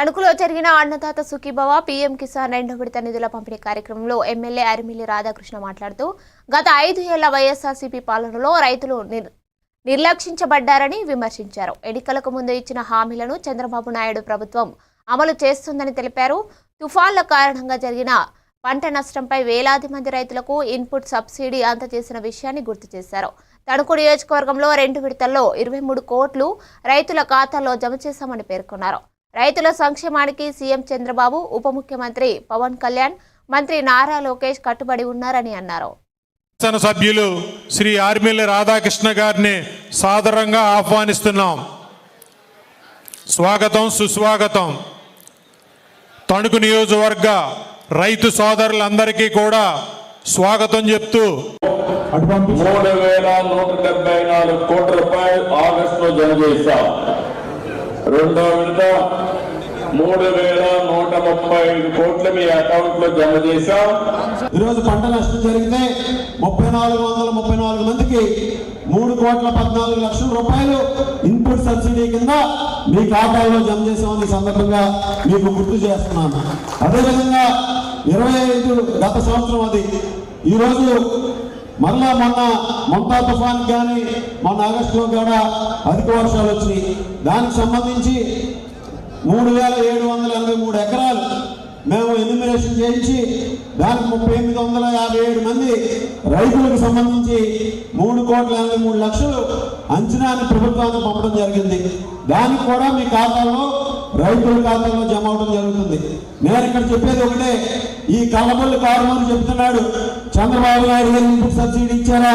తణుకులో జరిగిన అన్నదాత సుఖీభవ పీఎం కిసాన్ రెండో విడత నిధుల పంపిణీ కార్యక్రమంలో ఎమ్మెల్యే అరిమిల్లి రాధాకృష్ణ మాట్లాడుతూ గత ఐదు ఏళ్ళ వైఎస్ఆర్సీపీ పాలనలో రైతులు నిర్- నిర్లక్షించబడ్డారని విమర్శించారు. ఎన్నికలకు ముందు ఇచ్చిన హామీలను చంద్రబాబు నాయుడు ప్రభుత్వం అమలు చేస్తుందని తెలిపారు. తుఫాన్ల కారణంగా జరిగిన పంట నష్టంపై వేలాది మంది రైతులకు ఇన్పుట్ సబ్సిడీ అందజేసిన విషయాన్ని గుర్తు చేశారు. తణుకు నియోజకవర్గంలో రెండు విడతల్లో ఇరవై మూడు కోట్లు రైతుల ఖాతాల్లో జమ చేశామని పేర్కొన్నారు. రైతుల సంక్షేమానికి సీఎం చంద్రబాబు ఉప ముఖ్యమంత్రి పవన్ కళ్యాణ్ మంత్రి నారా లోకేష్ కట్టుబడి ఉన్నారని అన్నారు. శాసన సభ్యులు శ్రీ ఆర్మిల్లి రాధాకృష్ణ గారిని సాదరంగా ఆహ్వానిస్తున్నాం. స్వాగతం సుస్వాగతం. తణుకు నియోజకవర్గ రైతు సోదరులందరికీ కూడా స్వాగతం చెప్తూ మూడు వేల నూట డెబ్బై నాలుగు కోట్ల రూపాయలు ఆగస్టులో జమ చేశాం. రెండో విడత మూడు వేల నూట ముప్పై ఐదు కోట్లు మీ అకౌంట్లో జమ చేశాం. ఈరోజు పంట నష్టం జరిగితే ముప్పై నాలుగు వందల ముప్పై నాలుగు మందికి మూడు కోట్ల పద్నాలుగు లక్షల రూపాయలు ఇన్పుట్ సబ్సిడీ కింద మీ ఖాతాలో జమ చేసామని సందర్భంగా మీకు గుర్తు చేస్తున్నాను. అదేవిధంగా ఇరవై ఐదు గత సంవత్సరం అది. ఈరోజు మరలా మొన్న మమతా తుఫాన్ కానీ మొన్న ఆగస్టులో కూడా అధిక వర్షాలు వచ్చినాయి. దానికి సంబంధించి మూడు వేల ఏడు వందల ఎనభై మూడు ఎకరాలు మేము ఎన్యూమినేషన్ చేయించి దానికి ముప్పై ఎనిమిది వందల యాభై ఏడు మంది రైతులకు సంబంధించి మూడు కోట్ల ఎనభై మూడు లక్షలు అంచనాన్ని ప్రభుత్వానికి పంపడం జరిగింది. దానికి కూడా మీ ఖాతాలో రైతుల ఖాతాలో జమ అవడం జరుగుతుంది. నేను ఇక్కడ చెప్పేది ఒకటే ఈ కళ్ళబొల్లి కారుమని చెప్తున్నాడు. చంద్రబాబు నాయుడు గారు ఇంటికి సబ్సిడీ ఇచ్చారా